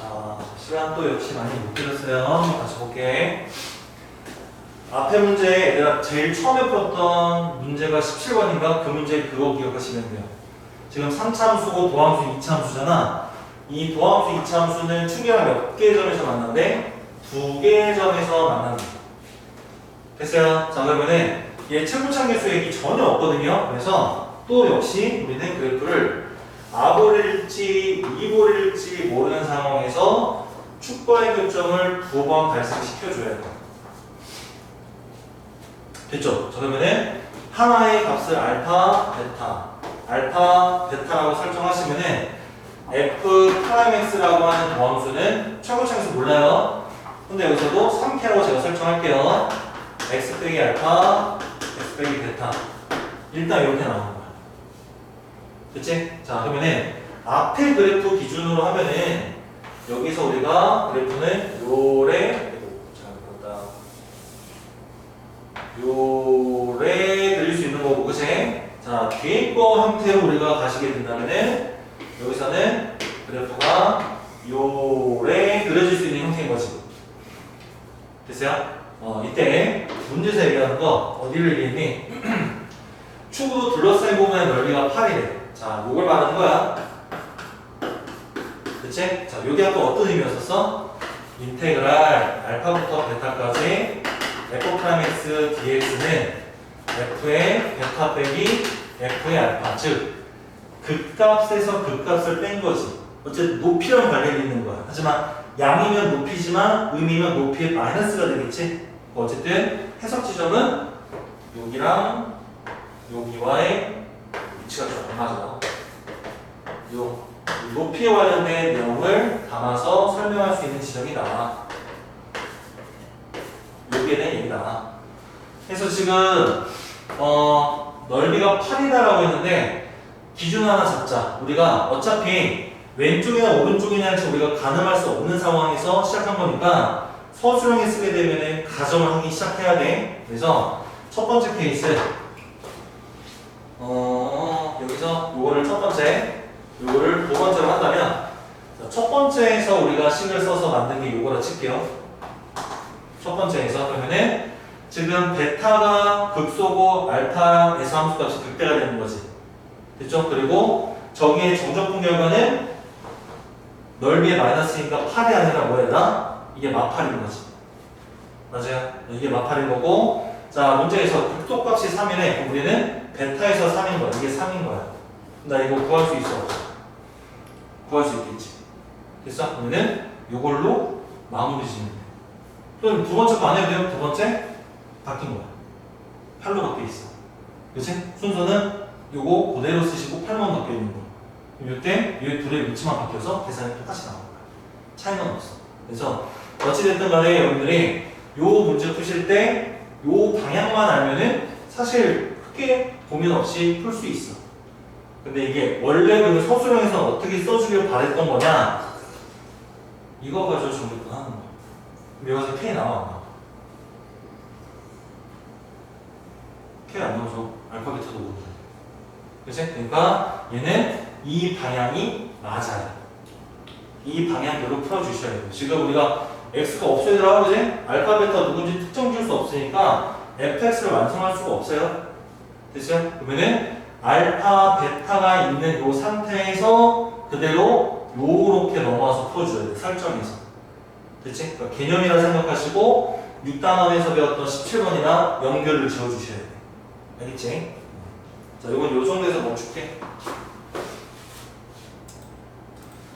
자, 시간 또 역시 많이 못 들었어요. 다시 볼게. 앞에 문제 얘들아 제일 처음에 풀었던 문제가 17번인가? 그 문제 그거 기억하시면 돼요. 지금 3차함수고 도함수 2차함수잖아. 이 도함수 2차함수는 충격을 몇 개의 점에서 만나는데 두 개의 점에서 만난다. 됐어요? 자 그러면은 얘 최고창계수 얘기 전혀 없거든요. 그래서 또 역시 우리는 그래프를 아볼일지 이볼일지 모르는 상황에서 축과의 교점을 두 번 발생시켜줘야 돼요. 됐죠? 자 그러면은 하나의 값을 알파, 베타, 알파, 베타라고 설정하시면은 f 프라임 x라고 하는 도함수는 최고창에서 몰라요. 근데 여기서도 3K라고 제가 설정할게요. x 빼기 알파, x 빼기 베타. 일단 이렇게 거야. 그치? 자, 그러면은 앞에 그래프 기준으로 하면은 여기서 우리가 그래프는 요래, 잘 그렸다. 요래 그릴 수 있는 거고, 그치? 자, 뒤에 거 형태로 우리가 가시게 된다면은 여기서는 그래프가 요래 그려질 수 있는 형태인 거지. 됐어요? 어, 이때 문제에서 얘기하는 거 어디를 얘기했니? 축으로 둘러싸인 부분의 넓이가 8이래. 자, 요걸 말하는 거야. 그치? 자, 요게 아까 어떤 의미였었어? 인테그랄 알파부터 베타까지 f 프라임 x dx는 f의 베타 빼기 f의 알파 즉 극값에서 극값을 뺀 거지 어쨌든 높이랑 관련이 있는 거야 하지만 양이면 높이지만 의미면 높이의 마이너스가 되겠지 어쨌든 해석 지점은 여기랑 여기와의 위치가 좀안 맞아 요 높이에 관련된 내용을 담아서 설명할 수 있는 지점이 나와 여기에 대한 얘기다. 그래서 지금 어, 넓이가 8이다라고 했는데 기준 하나 잡자. 우리가 어차피 왼쪽이나 오른쪽이냐 할지 우리가 가늠할 수 없는 상황에서 시작한 거니까 서술형에 쓰게 되면 가정을 하기 시작해야 돼. 그래서 첫 번째 케이스 어, 여기서 요거를 첫 번째 요거를 두 번째로 한다면 자, 첫 번째에서 우리가 식을 써서 만든 게 요거라 칠게요. 첫 번째에서 그러면은 지금 베타가 극소고 알파에서 함수값이 극대가 되는 거지. 됐죠? 그리고 저기의 정적분 결과는 넓이의 마이너스니까 8이 아니라 뭐야? 이게 마팔인 거지. 맞아요? 이게 마팔인 거고 자 문제에서 극소값이 3이네 그럼 우리는 베타에서 3인 거야. 이게 3인 거야. 나 이거 구할 수 있어? 구할 수 있겠지. 됐어? 그러면은 이걸로 마무리 짓는 돼. 그럼 두 번째 거 안 해도 돼요? 두 번째 바뀐 거야. 8로 바뀌어 있어. 그치? 순서는 요거 그대로 쓰시고 8만 바뀌어 있는 거. 그럼 이때 이 둘의 위치만 바뀌어서 계산이 똑같이 나오는 거야. 차이는 없어. 그래서 어찌됐든 간에 여러분들이 요 문제 푸실 때 요 방향만 알면은 사실 크게 고민 없이 풀 수 있어. 근데 이게 원래 그 서술형에서 어떻게 써주길 바랬던 거냐? 이거 가지고 정리를 하는 거야. 여기서 K 나와? K 안 나오죠. 알파벳도 모르고. 그치? 그러니까 얘는 이 방향이 맞아요. 이 방향대로 풀어주셔야 돼요. 지금 우리가 X가 없어야 되라고 그지? 알파, 베타 누군지 특정 줄 수 없으니까 fx를 완성할 수가 없어요. 됐어요? 그러면은 알파, 베타가 있는 이 상태에서 그대로 요렇게 넘어와서 풀어줘야 돼. 설정에서. 됐지? 그러니까 개념이라 생각하시고 6단원에서 배웠던 17번이나 연결을 지어주셔야 돼. 알겠지? 자, 이건 요 정도에서 멈출게.